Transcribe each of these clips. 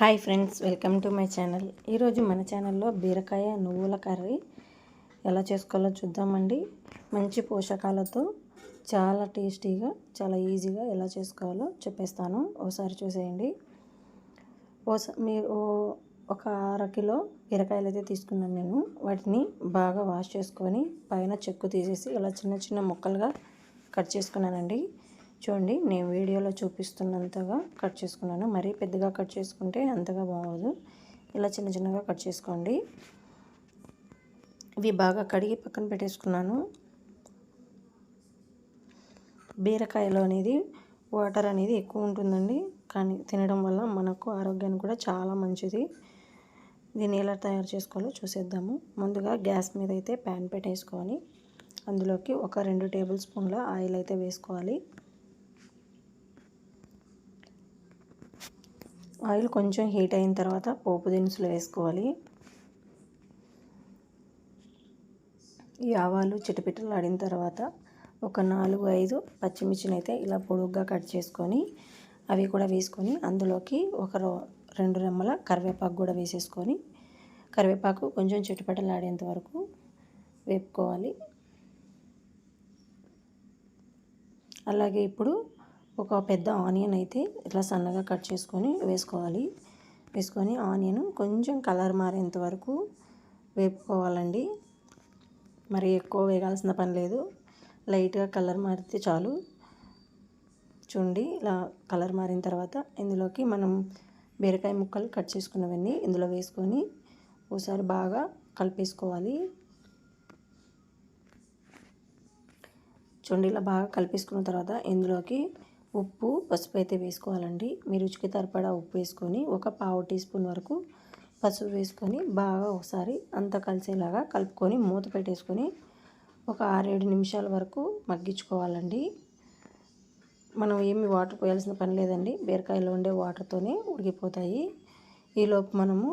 Hi friends welcome to my channel. ఈరోజు మన ఛానల్లో బీరకాయ నువ్వుల కర్రీ ఎలా చేసుకోవాలో చూద్దామండి. మంచి పోషకాలతో చాలా టేస్టీగా చాలా ఈజీగా ఎలా చేసుకోవాలో చెప్పేస్తాను. ఒకసారి చూసేయండి. ఓసా మీరు ఒక అర కిలో బీరకాయలు అయితే తీసుకున్నాను నేను. వాటిని బాగా వాష్ చేసుకొని పైన చెక్కు తీసేసి ఇలా చిన్న చిన్న ముక్కలుగా కట్ చేసుకున్నానండి. చూడండి నేను వీడియోలో చూపిస్తున్నంతగా కట్ చేసుకున్నాను. మరీ పెద్దగా కట్ చేసుకుంటే అంతగా బాగోదు. ఇలా చిన్న చిన్నగా కట్ చేసుకోండి. ఇవి బాగా కడిగి పక్కన పెట్టేసుకున్నాను. బీరకాయలో అనేది వాటర్ అనేది ఎక్కువ ఉంటుందండి. కానీ తినడం వల్ల మనకు ఆరోగ్యానికి కూడా చాలా మంచిది. దీన్ని ఎలా తయారు చేసుకోవాలో చూసేద్దాము. ముందుగా గ్యాస్ మీద అయితే ప్యాన్ పెట్టేసుకొని అందులోకి ఒక రెండు టేబుల్ స్పూన్ల ఆయిల్ అయితే వేసుకోవాలి. ఆయిల్ కొంచెం హీట్ అయిన తర్వాత పోపు దినుసులు వేసుకోవాలి. ఈ ఆవాలు చిటపిటలు ఆడిన తర్వాత ఒక నాలుగు ఐదు పచ్చిమిర్చిని అయితే ఇలా పొడుగ్గా కట్ చేసుకొని అవి కూడా వేసుకొని అందులోకి ఒక రెండు రెమ్మల కరివేపాకు కూడా వేసేసుకొని కరివేపాకు కొంచెం చిటపటలు ఆడేంత వరకు వేపుకోవాలి. అలాగే ఇప్పుడు ఒక పెద్ద ఆనియన్ అయితే ఇట్లా సన్నగా కట్ చేసుకొని వేసుకోవాలి. వేసుకొని ఆనియన్ కొంచెం కలర్ మారేంత వరకు వేపుకోవాలండి. మరి ఎక్కువ వేగాల్సిన పని లేదు. లైట్గా కలర్ మారితే చాలు. చూడండి ఇలా కలర్ మారిన తర్వాత ఇందులోకి మనం బీరకాయ ముక్కలు కట్ చేసుకున్నవన్నీ ఇందులో వేసుకొని ఒకసారి బాగా కలిపేసుకోవాలి. చూడండి ఇలా బాగా కలిపేసుకున్న తర్వాత ఇందులోకి ఉప్పు పసుపు అయితే వేసుకోవాలండి. మీ రుచికి సరిపడా ఉప్పు వేసుకొని ఒక పావు టీ స్పూన్ వరకు పసుపు వేసుకొని బాగా ఒకసారి అంతా కలిసేలాగా కలుపుకొని మూత పెట్టేసుకొని ఒక ఆరేడు నిమిషాల వరకు మగ్గించుకోవాలండి. మనం ఏమి వాటర్ పోయాల్సిన పని లేదండి. బీరకాయలో ఉండే వాటర్తోనే ఉడికిపోతాయి. ఈలోపు మనము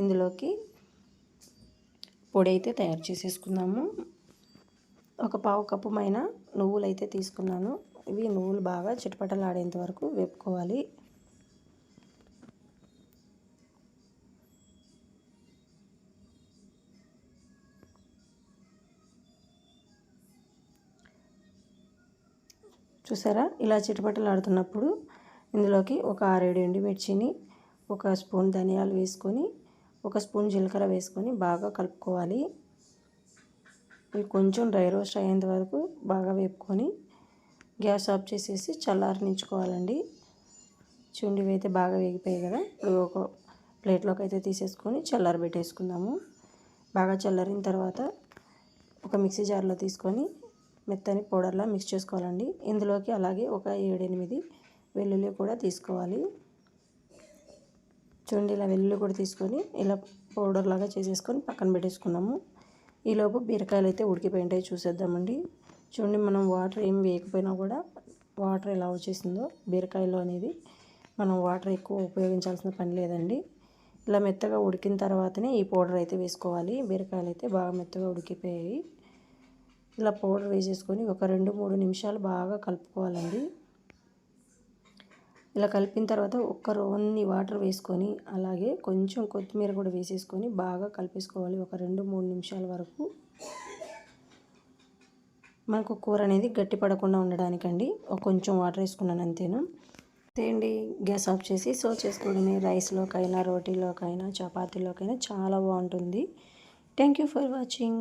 ఇందులోకి పొడి అయితే తయారు చేసేసుకుందాము. ఒక పావు కప్పు మైన నువ్వులు అయితే తీసుకున్నాను. ఇవి నువ్వులు బాగా చిటపటలాడేంత వరకు వేపుకోవాలి. చూసారా? ఇలా చిటపటలాడుతున్నప్పుడు ఇందులోకి ఒక ఆరేడు ఎండుమిర్చిని ఒక స్పూన్ ధనియాలు వేసుకొని ఒక స్పూన్ జీలకర్ర వేసుకొని బాగా కలుపుకోవాలి. ఇవి కొంచెం డ్రై రోస్ట్ అయ్యేంత వరకు బాగా వేపుకొని గ్యాస్ ఆఫ్ చేసేసి చల్లారనించుకోవాలండి చుండి అయితే బాగా వేగిపోయాయి కదా. ఇప్పుడు ఒక ప్లేట్లోకి అయితే తీసేసుకొని చల్లారబెట్టేసుకుందాము బాగా చల్లారిన తర్వాత ఒక మిక్సీ జార్లో తీసుకొని మెత్తని పౌడర్లా మిక్స్ చేసుకోవాలండి. ఇందులోకి అలాగే ఒక ఏడెనిమిది వెల్లుల్లి కూడా తీసుకోవాలి. చూడండి ఇలా వెల్లుల్లి కూడా తీసుకొని ఇలా పౌడర్ లాగా చేసేసుకొని పక్కన పెట్టేసుకున్నాము ఈలోపు బీరకాయలు అయితే ఉడికిపోయి ఉంటాయి చూసేద్దామండి. చూడండి మనం వాటర్ ఏం వేయకపోయినా కూడా వాటర్ ఎలా వచ్చేసిందో బీరకాయలో అనేది మనం వాటర్ ఎక్కువ ఉపయోగించాల్సిన పని లేదండి. ఇలా మెత్తగా ఉడికిన తర్వాతనే ఈ పౌడర్ అయితే వేసుకోవాలి. బీరకాయలు అయితే బాగా మెత్తగా ఉడికిపోయాయి. ఇలా పౌడర్ వేసేసుకొని ఒక రెండు మూడు నిమిషాలు బాగా కలుపుకోవాలండి. ఇలా కలిపిన తర్వాత ఒక్క రోన్ని వాటర్ వేసుకొని అలాగే కొంచెం కొత్తిమీర కూడా వేసేసుకొని బాగా కలిపేసుకోవాలి. ఒక రెండు మూడు నిమిషాల వరకు మనకు కూర అనేది గట్టి పడకుండా ఉండడానికండి. కొంచెం వాటర్ వేసుకున్నాను అంతేనా? తేండి గ్యాస్ ఆఫ్ చేసి సర్వ్ చేసుకోవడమే. రైస్లోకైనా రోటీలోకైనా చపాతీలోకైనా చాలా బాగుంటుంది. Thank you for watching.